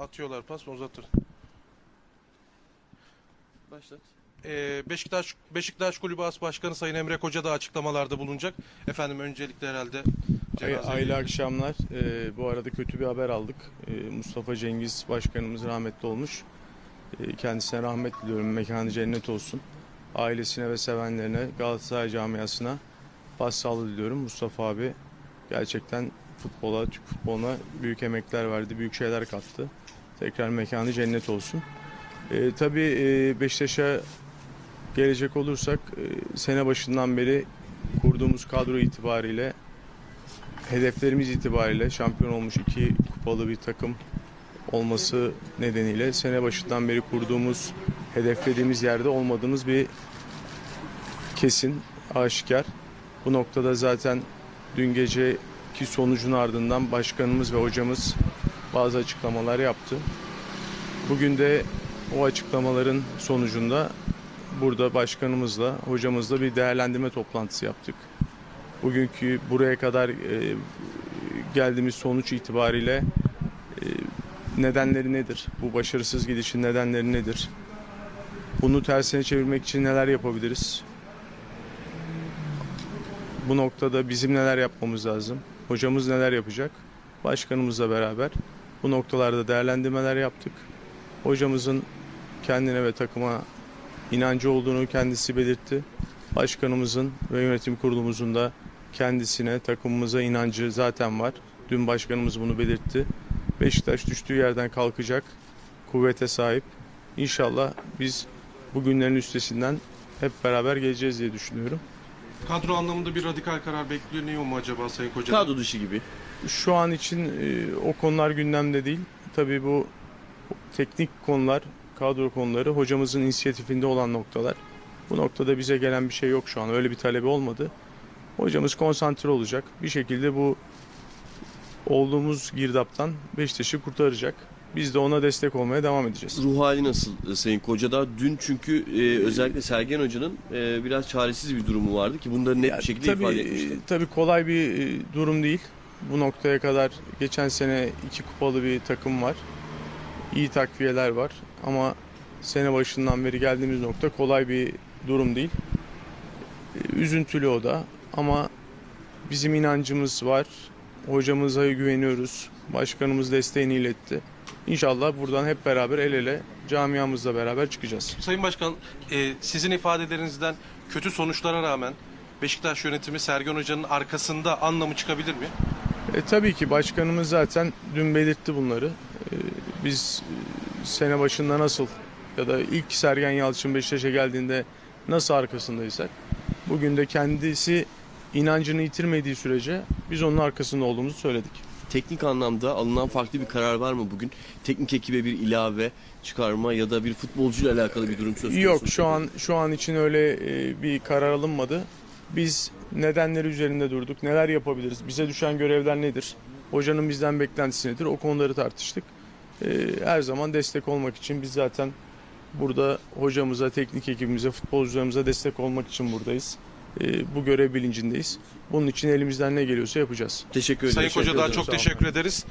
Atıyorlar pas uzatır. Başlat. Ee, Beşiktaş Beşiktaş Kulübü As Başkanı Sayın Emre Koca da açıklamalarda bulunacak. Efendim öncelikle herhalde Ay- cenaze- Hayırlı akşamlar. Ee, bu arada kötü bir haber aldık. Ee, Mustafa Cengiz Başkanımız rahmetli olmuş. Ee, kendisine rahmet diliyorum. Mekanı cennet olsun. Ailesine ve sevenlerine, Galatasaray camiasına başsağlığı diliyorum. Mustafa abi gerçekten futbola, Türk futboluna büyük emekler verdi, büyük şeyler kattı. Tekrar mekanı cennet olsun. Ee, tabii e, Beşiktaş'a gelecek olursak e, sene başından beri kurduğumuz kadro itibariyle hedeflerimiz itibariyle şampiyon olmuş iki kupalı bir takım olması nedeniyle sene başından beri kurduğumuz hedeflediğimiz yerde olmadığımız bir kesin aşikar. Bu noktada zaten dün geceki sonucun ardından başkanımız ve hocamız bazı açıklamalar yaptı. Bugün de o açıklamaların sonucunda burada başkanımızla, hocamızla bir değerlendirme toplantısı yaptık. Bugünkü buraya kadar e, geldiğimiz sonuç itibariyle e, nedenleri nedir? Bu başarısız gidişin nedenleri nedir? Bunu tersine çevirmek için neler yapabiliriz? Bu noktada bizim neler yapmamız lazım? Hocamız neler yapacak? Başkanımızla beraber bu noktalarda değerlendirmeler yaptık. Hocamızın kendine ve takıma inancı olduğunu kendisi belirtti. Başkanımızın ve yönetim kurulumuzun da kendisine, takımımıza inancı zaten var. Dün başkanımız bunu belirtti. Beşiktaş düştüğü yerden kalkacak, kuvvete sahip. İnşallah biz bu günlerin üstesinden hep beraber geleceğiz diye düşünüyorum. Kadro anlamında bir radikal karar bekleniyor mu acaba Sayın Koca? Kadro dışı gibi. Şu an için e, o konular gündemde değil. Tabii bu teknik konular, kadro konuları hocamızın inisiyatifinde olan noktalar. Bu noktada bize gelen bir şey yok şu an. Öyle bir talebi olmadı. Hocamız konsantre olacak. Bir şekilde bu olduğumuz girdaptan Beşiktaş'ı kurtaracak. Biz de ona destek olmaya devam edeceğiz. Ruh hali nasıl e, Sayın Kocadağ? Dün çünkü e, özellikle Sergen Hoca'nın e, biraz çaresiz bir durumu vardı ki bunları net bir şekilde tabii, ifade etmişti. e, Tabii kolay bir e, durum değil. Bu noktaya kadar geçen sene iki kupalı bir takım var. İyi takviyeler var ama sene başından beri geldiğimiz nokta kolay bir durum değil. E, Üzüntülü o da ama bizim inancımız var. Hocamıza güveniyoruz. Başkanımız desteğini iletti. İnşallah buradan hep beraber el ele camiamızla beraber çıkacağız. Sayın Başkan e, sizin ifadelerinizden kötü sonuçlara rağmen Beşiktaş yönetimi Sergen Hoca'nın arkasında anlamı çıkabilir mi? E, tabii ki başkanımız zaten dün belirtti bunları. E, biz e, sene başında nasıl ya da ilk Sergen Yalçın Beşiktaş'a geldiğinde nasıl arkasındaysak bugün de kendisi inancını yitirmediği sürece biz onun arkasında olduğumuzu söyledik. Teknik anlamda alınan farklı bir karar var mı bugün? Teknik ekibe bir ilave çıkarma ya da bir futbolcuyla alakalı bir durum söz konusu. Yok şu an şu an için öyle e, bir karar alınmadı. Biz nedenleri üzerinde durduk. Neler yapabiliriz? Bize düşen görevler nedir? Hocanın bizden beklentisi nedir? O konuları tartıştık. E, her zaman destek olmak için biz zaten burada hocamıza, teknik ekibimize, futbolcularımıza destek olmak için buradayız. E, bu görev bilincindeyiz. Bunun için elimizden ne geliyorsa yapacağız. Teşekkür ederim. Sayın Koca daha çok teşekkür ederiz.